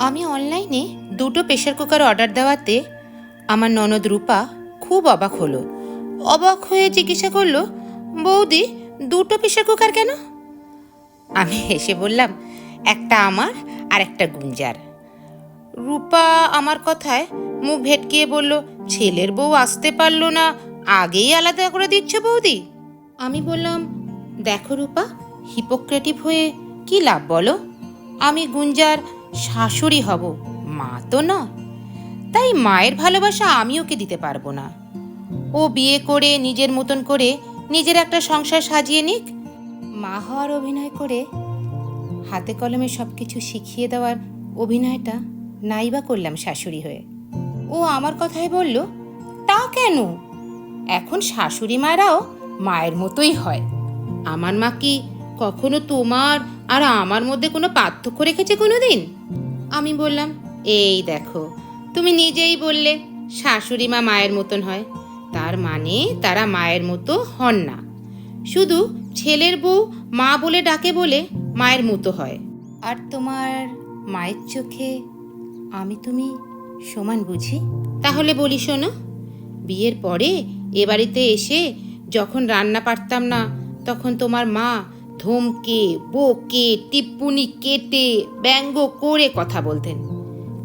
আমি অনলাইনে দুটো প্রেশার কুকার অর্ডার দেওয়াতে আমার ননদ রূপা খুব অবাক হলো। অবাক হয়ে জিজ্ঞাসা করল, বৌদি, দুটো প্রেশার কুকার কেন? আমি হেসে বললাম, একটা আমার আর একটা গুঞ্জার। রূপা আমার কথায় মুখ ভেটকিয়ে বলল, ছেলের বউ আসতে পারল না, আগেই আলাদা করে দিচ্ছ বৌদি। আমি বললাম, দেখো রূপা হিপোক্রেটিভ হয়ে কি লাভ বলো? আমি গুঞ্জার শাশুড়ি হব, মা তো না। তাই মায়ের ভালোবাসা আমি ওকে দিতে পারব না। ও বিয়ে করে, নিজের মতন করে নিজের একটা সংসার সাজিয়ে নিক। মা হওয়ার অভিনয় করে হাতে কলমে সব কিছু শিখিয়ে দেওয়ার অভিনয়টা নাইবা করলাম শাশুড়ি হয়ে। ও আমার কথায় বলল, তা কেন? এখন শাশুড়ি মারাও মায়ের মতোই হয়। আমার মা কি কখনো তোমার আর আমার মধ্যে কোনো পার্থক্য রেখেছে কোনো দিন আমি বললাম, এই দেখো, তুমি নিজেই বললে শাশুড়ি মা মায়ের মতন হয়। তার মানে তারা মায়ের মতো হন না। শুধু ছেলের বউ মা বলে ডাকে বলে মায়ের মতো হয়। আর তোমার মায়ের চোখে আমি তুমি সমান বুঝি? তাহলে বলি শোনো, বিয়ের পরে এ বাড়িতে এসে যখন রান্না পারতাম না, তখন তোমার মা ধমকে, বকে, টিপ্পুনি কেটে, ব্যঙ্গ করে কথা বলতেন।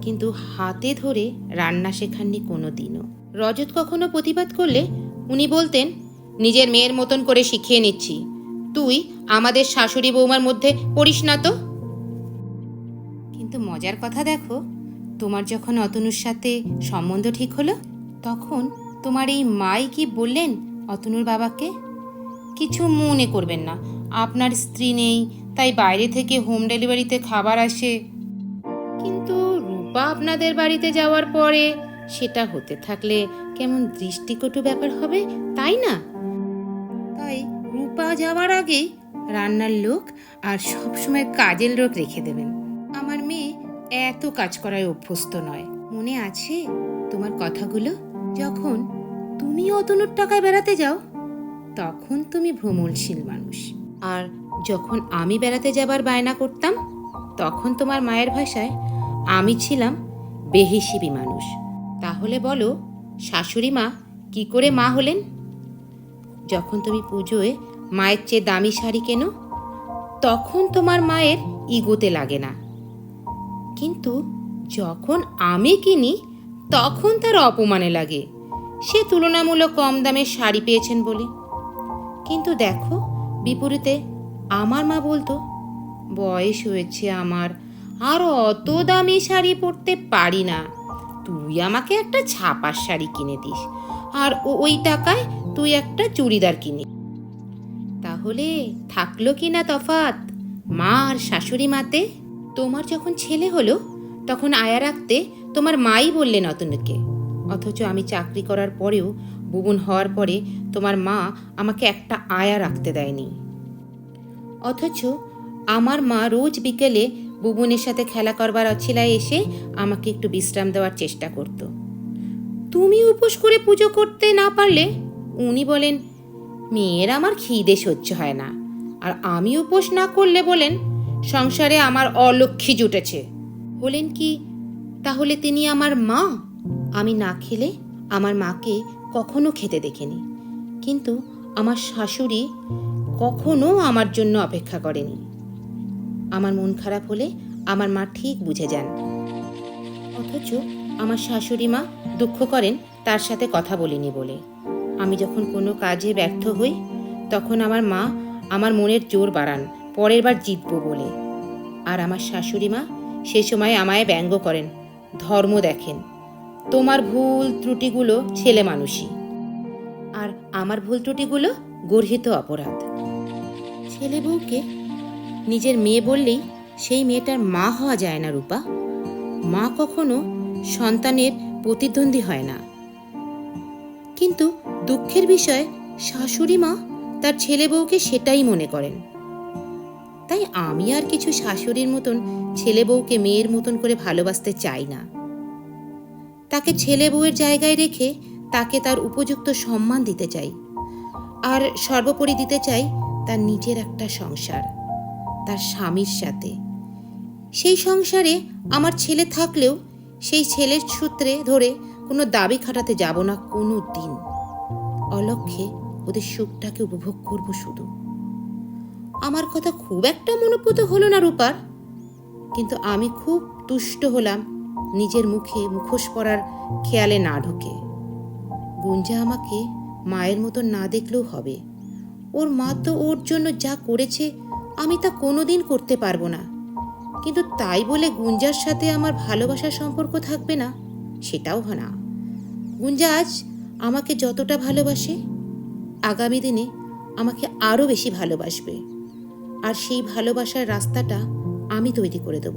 কিন্তু হাতে ধরে রান্না শেখাননি কোনো দিনও রজত কখনো প্রতিবাদ করলে উনি বলতেন, নিজের মেয়ের মতন করে শিখিয়ে নিচ্ছি। তুই আমাদের শাশুড়ি বৌমার মধ্যে পড়িস না তো? কিন্তু মজার কথা দেখো, তোমার যখন অতনুর সাথে সম্বন্ধ ঠিক হলো, তখন তোমার এই মাই কি বললেন অতনুর বাবাকে? কিছু মনে করবেন না। আপনার স্ত্রী নেই, তাই বাইরে থেকে হোম ডেলিভারিতে খাবার আসে। কিন্তু রূপা আপনাদের বাড়িতে যাওয়ার পরে সেটা হতে থাকলে কেমন দৃষ্টিকটু ব্যাপার হবে, তাই না? তাই রূপা যাওয়ার আগেই রান্নার লোক আর সবসময় কাজের লোক রেখে দেবেন। আমার মেয়ে এত কাজ করায় অভ্যস্ত নয়। মনে আছে তোমার কথাগুলো? যখন তুমি অতনুর টাকায় বেড়াতে যাও, তখন তুমি ভ্রমণশীল মানুষ। আর যখন আমি বেড়াতে যাবার বায়না করতাম, তখন তোমার মায়ের ভাষায়, আমি ছিলাম বেহিসিবি মানুষ। তাহলে বলো, শাশুড়ি মা কি করে মা হলেন? যখন তুমি পুজোয় মায়ের চেয়ে দামি শাড়ি কেনো, তখন তোমার মায়ের ইগোতে লাগে না। কিন্তু যখন আমি কিনি, তখন তার অপমানে লাগে। সে তুলনামূলক কম দামের শাড়ি পেয়েছেন বলে। কিন্তু দেখো বিপরীতে আমার মা বলতো, বয়স হয়েছে আমার, আর অত দামি শাড়ি পরতে পারি না। তুই আমাকে একটা ছাপার শাড়ি কিনে দিস, আর ওই টাকায় তুই একটা চুড়িদার কিনে তাহলে থাকল কি না তফাত মা আর শাশুড়ি মাতে তোমার যখন ছেলে হলো, তখন আয়া রাখতে তোমার মাই বললেন অতনুকে। অথচ আমি চাকরি করার পরেও বুবুন হওয়ার পরে তোমার মা আমাকে একটা আয়া রাখতে দেয়নি। অথচ আমার মা রোজ বিকেলে বুবুনের সাথে খেলা করবার অছিলায় এসে আমাকে একটু বিশ্রাম দেওয়ার চেষ্টা করত। তুমি উপোস করে পুজো করতে না পারলে, উনি বলেন, মেয়ের আমার খিদে সহ্য হয় না। আর আমি উপোস না করলে বলেন, সংসারে আমার অলক্ষ্মী জুটেছে। হলেন কি, তাহলে তিনি আমার মা? আমি না খেলে আমার মাকে কখনো খেতে দেখিনি। কিন্তু আমার শাশুড়ি কখনো আমার জন্য অপেক্ষা করেনি। আমার মন খারাপ হলে আমার মা ঠিক বুঝে যান। অথচ আমার শাশুড়ি মা দুঃখ করেন, তার সাথে কথা বলিনি বলে। আমি যখন কোনো কাজে ব্যর্থ হই, তখন আমার মা আমার মনের জোর বাড়ান, পরের বার জিতবো বলে। আর আমার শাশুড়ি মা সে সময় আমায় ব্যঙ্গ করেন, ধর্ম দেখেন। তোমার ভুল ত্রুটিগুলো ছেলে মানুষই। আর আমার ভুল ত্রুটিগুলো গর্হিত অপরাধ। ছেলে বউকে নিজের মেয়ে বললেই সেই মেয়েটার মা হওয়া যায় না রূপা। মা কখনো সন্তানের প্রতিদ্বন্দ্বী হয় না। কিন্তু দুঃখের বিষয়, শাশুড়ি মা তার ছেলে বউকে সেটাই মনে করেন। তাই আমি আর কিছু শাশুড়ির মতন ছেলে বউকে মেয়ের মতন করে ভালোবাসতে চাই না। তাকে ছেলে বউয়ের জায়গায় রেখে তাকে তার উপযুক্ত সম্মান দিতে চাই। আর সর্বোপরি দিতে চাই তার নিজের একটা সংসার, তার স্বামীর সাথে। সেই সংসারে আমার ছেলে থাকলেও সেই ছেলের সূত্রে ধরে কোনো দাবি খাটাতে যাব না কোনো দিন। অলক্ষে ওদের সুখটাকে উপভোগ করব শুধু। আমার কথা খুব একটা মনোপুত হলো না রূপার, কিন্তু আমি খুব তুষ্ট হলাম নিজের মুখে মুখোশ পরার খেয়ালে না ঢুকে। গুঞ্জা আমাকে মায়ের মতো না দেখলেও হবে। ওর মা তো ওর জন্য যা করেছে, আমি তা কোনোদিন করতে পারব না। কিন্তু তাই বলে গুঞ্জার সাথে আমার ভালোবাসার সম্পর্ক থাকবে না, সেটাও না। গুঞ্জা আজ আমাকে যতটা ভালোবাসে, আগামী দিনে আমাকে আরও বেশি ভালোবাসবে। আর সেই ভালোবাসার রাস্তাটা আমি তৈরি করে দেব,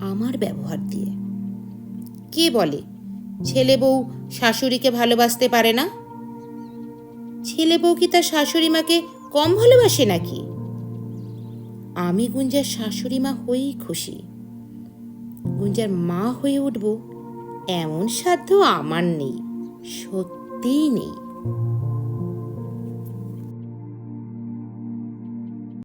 আমার ব্যবহার দিয়ে। কে বলে? ছেলে বউ শাশুড়িকে ভালোবাসতে পারে না? ছেলে বউ কি তার শাশুড়ি মাকে কম ভালোবাসে নাকি? আমি গুঞ্জার শাশুড়ি মা হয়েই খুশি। গুঞ্জার মা হয়ে উঠব এমন সাধ্য আমার নেই, সত্যিই নেই।